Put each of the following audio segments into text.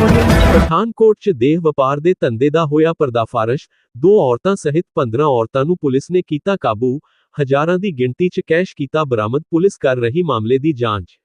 ਪਠਾਨਕੋਟ 'ਚ ਦੇਹ ਵਪਾਰ ਦੇ ਧੰਦੇ ਦਾ ਹੋਇਆ ਪਰਦਾਫਾਰਸ਼, ਦੋ ਔਰਤਾਂ ਸਹਿਤ 15 ਔਰਤਾਂ ਨੂੰ ਪੁਲਿਸ ਨੇ ਕੀਤਾ ਕਾਬੂ, ਹਜ਼ਾਰਾਂ ਦੀ ਗਿਣਤੀ 'ਚ ਕੈਸ਼ ਕੀਤਾ ਬਰਾਮਦ, ਪੁਲਿਸ ਕਰ ਰਹੀ ਮਾਮਲੇ ਦੀ ਜਾਂਚ।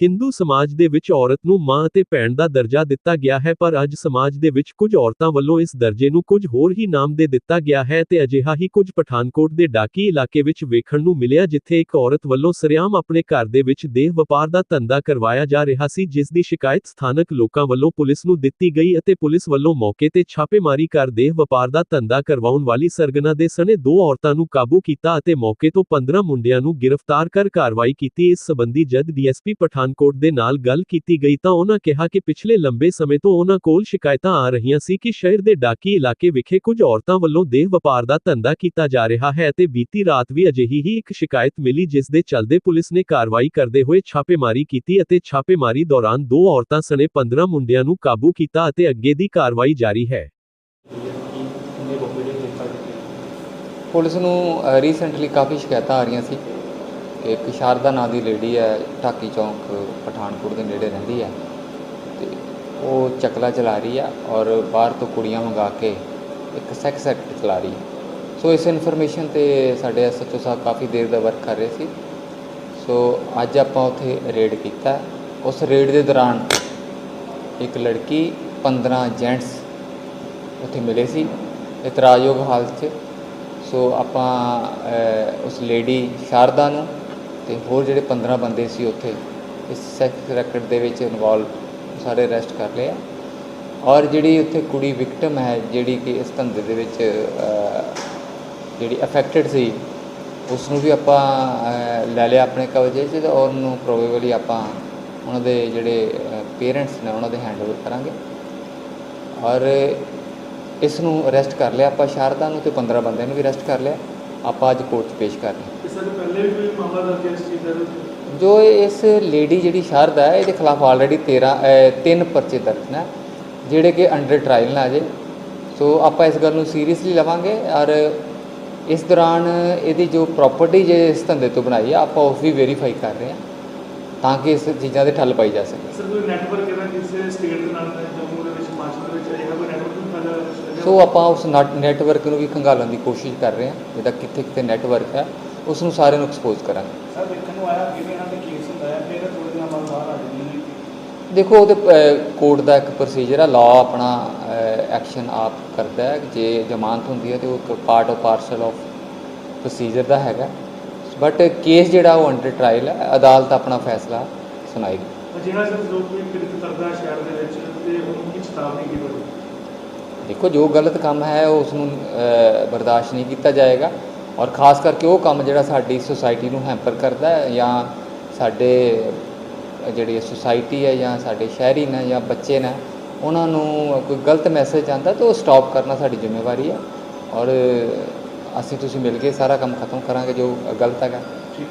ਹਿੰਦੂ ਸਮਾਜ ਦੇ ਵਿੱਚ ਔਰਤ ਨੂੰ ਮਾਂ ਅਤੇ ਭੈਣ ਦਾ ਦਰਜਾ ਦਿੱਤਾ ਗਿਆ ਹੈ, ਪਰ ਅੱਜ ਸਮਾਜ ਦੇ ਵਿੱਚ ਕੁਝ ਔਰਤਾਂ ਵੱਲੋਂ ਇਸ ਦਰਜੇ ਨੂੰ ਕੁਝ ਹੋਰ ਹੀ ਨਾਮ ਦੇ ਦਿੱਤਾ ਗਿਆ ਹੈ ਤੇ ਅਜਿਹਾ ਹੀ ਕੁਝ ਪਠਾਨਕੋਟ ਦੇ ਡਾਕੀ ਇਲਾਕੇ ਵਿੱਚ ਵੇਖਣ ਨੂੰ ਮਿਲਿਆ, ਜਿੱਥੇ ਇੱਕ ਔਰਤ ਵੱਲੋਂ ਸਰਿਆਮ ਆਪਣੇ ਘਰ ਦੇ ਵਿੱਚ ਦੇਹ ਵਪਾਰ ਦਾ ਧੰਦਾ ਕਰਵਾਇਆ ਜਾ ਰਿਹਾ ਸੀ, ਜਿਸ ਦੀ ਸ਼ਿਕਾਇਤ ਸਥਾਨਕ ਲੋਕਾਂ ਵੱਲੋਂ ਪੁਲਿਸ ਨੂੰ ਦਿੱਤੀ ਗਈ ਅਤੇ ਪੁਲਿਸ ਵੱਲੋਂ ਮੌਕੇ ਤੇ ਛਾਪੇਮਾਰੀ ਕਰ ਦੇਹ ਵਪਾਰ ਦਾ ਧੰਦਾ ਕਰਵਾਉਣ ਵਾਲੀ ਸਰਗਨਾ ਦੇ ਸਣੇ ਦੋ ਔਰਤਾਂ ਨੂੰ ਕਾਬੂ ਕੀਤਾ ਅਤੇ ਮੌਕੇ ਤੋਂ 15 ਮੁੰਡਿਆਂ ਨੂੰ ਗ੍ਰਿਫਤਾਰ ਕਰ ਕਾਰਵਾਈ ਕੀਤੀ। ਇਸ ਸਬੰਧੀ ਜਦ ਡੀਐਸਪੀ ਪਠਾਨ ਪਠਾਨਕੋਟ ਦੇ ਨਾਲ ਗੱਲ ਕੀਤੀ ਗਈ ਤਾਂ ਉਹਨਾਂ ਕਿਹਾ ਕਿ ਪਿਛਲੇ ਲੰਬੇ ਸਮੇਂ ਤੋਂ ਉਹਨਾਂ ਕੋਲ ਸ਼ਿਕਾਇਤਾਂ ਆ ਰਹੀਆਂ ਸੀ ਕਿ ਸ਼ਹਿਰ ਦੇ ਡਾਕੀ ਇਲਾਕੇ ਵਿਖੇ ਕੁਝ ਔਰਤਾਂ ਵੱਲੋਂ ਦੇਹ ਵਪਾਰ ਦਾ ਧੰਦਾ ਕੀਤਾ ਜਾ ਰਿਹਾ ਹੈ ਅਤੇ ਬੀਤੀ ਰਾਤ ਵੀ ਅਜਿਹੀ ਹੀ ਇੱਕ ਸ਼ਿਕਾਇਤ ਮਿਲੀ ਜਿਸ ਦੇ ਚੱਲਦੇ ਪੁਲਿਸ ਨੇ ਕਾਰਵਾਈ ਕਰਦੇ ਹੋਏ ਛਾਪੇਮਾਰੀ ਕੀਤੀ ਅਤੇ ਛਾਪੇਮਾਰੀ ਦੌਰਾਨ ਦੋ ਔਰਤਾਂ ਸਣੇ 15 ਮੁੰਡਿਆਂ ਨੂੰ ਕਾਬੂ ਕੀਤਾ ਅਤੇ ਅੱਗੇ ਦੀ ਕਾਰਵਾਈ ਜਾਰੀ ਹੈ। ਪੁਲਿਸ ਨੂੰ ਰੀਸੈਂਟਲੀ ਕਾਫੀ ਸ਼ਿਕਾਇਤਾਂ ਆ ਰਹੀਆਂ ਸੀ। ਇੱਕ ਸ਼ਾਰਦਾ ਨਾਂ ਦੀ ਲੇਡੀ ਹੈ, ਢਾਕੀ ਚੌਂਕ, ਪਠਾਨਕੋਟ ਦੇ ਨੇੜੇ ਰਹਿੰਦੀ ਹੈ। ਤੇ ਉਹ ਚਕਲਾ ਚਲਾ ਰਹੀ ਆ ਔਰ ਬਾਹਰ ਤੋਂ ਕੁੜੀਆਂ ਮੰਗਾ ਕੇ ਇੱਕ ਸੈਕਸ ਐਕਟ ਚਲਾ ਰਹੀ ਹੈ। ਸੋ ਇਸ ਇਨਫੋਰਮੇਸ਼ਨ ਤੇ ਸਾਡੇ ਐਸਐਚਓ ਸਾਹਿਬ ਕਾਫੀ ਦੇਰ ਦਾ ਵਰਕ ਕਰ ਰਹੇ ਸੀ। ਸੋ ਅੱਜ ਆਪਾਂ ਉੱਥੇ ਰੇਡ ਕੀਤਾ। ਉਸ ਰੇਡ ਦੇ ਦੌਰਾਨ ਇੱਕ ਲੜਕੀ 15 ਜੈਂਟਸ ਉੱਥੇ ਮਿਲੇ ਸੀ। ਇਤਰਾਜ਼ਯੋਗ ਹਾਲਤ 'ਚ। ਸੋ ਆਪਾਂ ਉਸ ਲੇਡੀ ਸ਼ਾਰਦਾ ਨੂੰ ਤੇ ਹੋਰ ਜਿਹੜੇ 15 ਬੰਦੇ ਸੀ ਉੱਥੇ, ਇਸ ਸੈਕਸ ਰੈਕਟ ਦੇ ਵਿੱਚ ਇਨਵੋਲਵ ਸਾਰੇ ਅਰੈਸਟ ਕਰ ਲਿਆ ਔਰ ਜਿਹੜੀ ਉੱਥੇ ਕੁੜੀ ਵਿਕਟਮ ਹੈ, ਜਿਹੜੀ ਕਿ ਇਸ ਧੰਦੇ ਦੇ ਵਿੱਚ ਜਿਹੜੀ ਅਫੈਕਟਡ ਸੀ ਉਸ ਨੂੰ ਵੀ ਆਪਾਂ ਲੈ ਲਿਆ ਆਪਣੇ ਕਬਜ਼ੇ 'ਚ ਤੇ ਔਰ ਉਹਨੂੰ ਪ੍ਰੋਬੇਬਲੀ ਆਪਾਂ ਉਹਨਾਂ ਦੇ ਜਿਹੜੇ ਪੇਰੈਂਟਸ ਨੇ ਉਹਨਾਂ ਦੇ ਹੈਂਡਓਵਰ ਕਰਾਂਗੇ। ਔਰ ਇਸ ਨੂੰ ਅਰੈਸਟ ਕਰ ਲਿਆ, ਆਪਾਂ ਸ਼ਾਰਦਾ ਨੂੰ ਤੇ 15 ਬੰਦਿਆਂ ਨੂੰ ਵੀ ਅਰੈਸਟ ਕਰ ਲਿਆ। ਆਪਾਂ ਅੱਜ ਕੋਰਟ 'ਚ ਪੇਸ਼ ਕਰ ਰਹੇ ਹਾਂ ਇਸ ਤੋਂ ਪਹਿਲੇ ਵੀ ਕੋਈ ਮਾਮਲਾ ਦਰਜ ਹੈ ਇਸ ਚੀਜ਼ ਦਾ? ਜੋ ਇਸ ਲੇਡੀ ਜਿਹੜੀ ਸ਼ਾਰਦਾ ਹੈ ਇਹਦੇ ਖਿਲਾਫ ਆਲਰੇਡੀ 13 ਅ, ਤਿੰਨ ਪਰਚੇ ਦਰਜ ਨੇ ਜਿਹੜੇ ਕਿ ਅੰਡਰ ਟ੍ਰਾਇਲ ਨੇ ਅਜੇ। ਸੋ ਆਪਾਂ ਇਸ ਗੱਲ ਨੂੰ ਸੀਰੀਅਸਲੀ ਲਵਾਂਗੇ ਔਰ ਇਸ ਦੌਰਾਨ ਇਹਦੀ ਜੋ ਪ੍ਰਾਪਰਟੀ ਜੇ ਇਸ ਧੰਦੇ ਤੋਂ ਬਣਾਈ ਆ ਆਪਾਂ ਉਹ ਵੀ ਵੈਰੀਫਾਈ ਕਰ ਰਹੇ ਹਾਂ ਤਾਂ ਕਿ ਇਸ ਚੀਜ਼ਾਂ ਦੇ ਠੱਲ ਪਾਈ ਜਾ ਸਕੇ। ਸਰ ਕੋਈ ਨੈਟਵਰਕ ਇਹਦਾ ਕਿਸੇ ਸਟੇਟ ਦੇ ਨਾਲ ਜੰਮੂ ਦੇ ਵਿੱਚ ਹਿਮਾਚਲ ਦੇ ਵਿੱਚ ਇਹਦਾ ਕੋਈ ਨੈਟਵਰਕ ਸੋ ਆਪਾਂ ਉਸ ਨੈਟਵਰਕ ਨੂੰ ਵੀ ਖੰਗਾਲਣ ਦੀ ਕੋਸ਼ਿਸ਼ ਕਰ ਰਹੇ ਹਾਂ ਜਿਹਦਾ ਕਿੱਥੇ ਕਿੱਥੇ ਨੈਟਵਰਕ ਹੈ। ਉਸ ਨੂੰ ਸਾਰਿਆਂ ਨੂੰ ਐਕਸਪੋਜ਼ ਕਰਾਂਗੇ। ਸਰ ਦੇਖਣ ਨੂੰ ਆਇਆ ਕਿਵੇਂ ਇਹਨਾਂ ਦੇ ਕੇਸ ਹੁੰਦਾ ਹੈ ਫਿਰ ਥੋੜੇ ਦਿਨਾਂ ਬਾਅਦ ਬਾਹਰ ਆ ਜਾਂਦੀ ਦੇਖੋ ਉਹਦੇ ਕੋਰਟ ਦਾ ਇੱਕ ਪ੍ਰੋਸੀਜਰ ਹੈ ਲਾਅ ਆਪਣਾ ਐਕਸ਼ਨ ਆਪ ਕਰਦਾ ਹੈ। ਜੇ ਜ਼ਮਾਨਤ ਹੁੰਦੀ ਹੈ ਤੇ ਉਹ ਇੱਕ part of parcel of procedure ਦਾ ਹੈਗਾ। ਬਟ ਕੇਸ ਜਿਹੜਾ ਉਹ ਅੰਡਰ ਟ੍ਰਾਇਲ ਹੈ ਅਦਾਲਤ ਆਪਣਾ ਫੈਸਲਾ ਸੁਣਾਏਗੀ। ਜਿਹੜਾ ਸਰ ਜੋ ਕੋਈ ਕਿਰਤ ਕਰਦਾ ਸ਼ਹਿਰ ਦੇ ਵਿੱਚ ਤੇ ਉਹਨੂੰ ਕੀ ਚੇਤਾਵਨੀ ਕੀ ਹੋਵੇ ਦੇਖੋ ਜੋ ਗਲਤ ਕੰਮ ਹੈ ਉਸ ਨੂੰ ਬਰਦਾਸ਼ਤ ਨਹੀਂ ਕੀਤਾ ਜਾਏਗਾ। ਔਰ ਖਾਸ ਕਰਕੇ ਉਹ ਕੰਮ ਜਿਹੜਾ ਸਾਡੀ ਸੁਸਾਇਟੀ ਨੂੰ ਹੈਂਪਰ ਕਰਦਾ ਹੈ ਜਾਂ ਸਾਡੇ, ਜਿਹੜੀ ਸੁਸਾਇਟੀ ਹੈ ਜਾਂ ਸਾਡੇ ਸ਼ਹਿਰੀ ਨੇ ਜਾਂ ਬੱਚੇ ਨੇ, ਉਹਨਾਂ ਨੂੰ ਕੋਈ ਗਲਤ ਮੈਸੇਜ ਆਉਂਦਾ ਤਾਂ ਉਹ ਸਟਾਪ ਕਰਨਾ ਸਾਡੀ ਜ਼ਿੰਮੇਵਾਰੀ ਹੈ। ਔਰ ਅਸੀਂ ਤੁਸੀਂ ਮਿਲ ਕੇ ਸਾਰਾ ਕੰਮ ਖਤਮ ਕਰਾਂਗੇ ਜੋ ਗਲਤ ਹੈਗਾ। ਠੀਕ।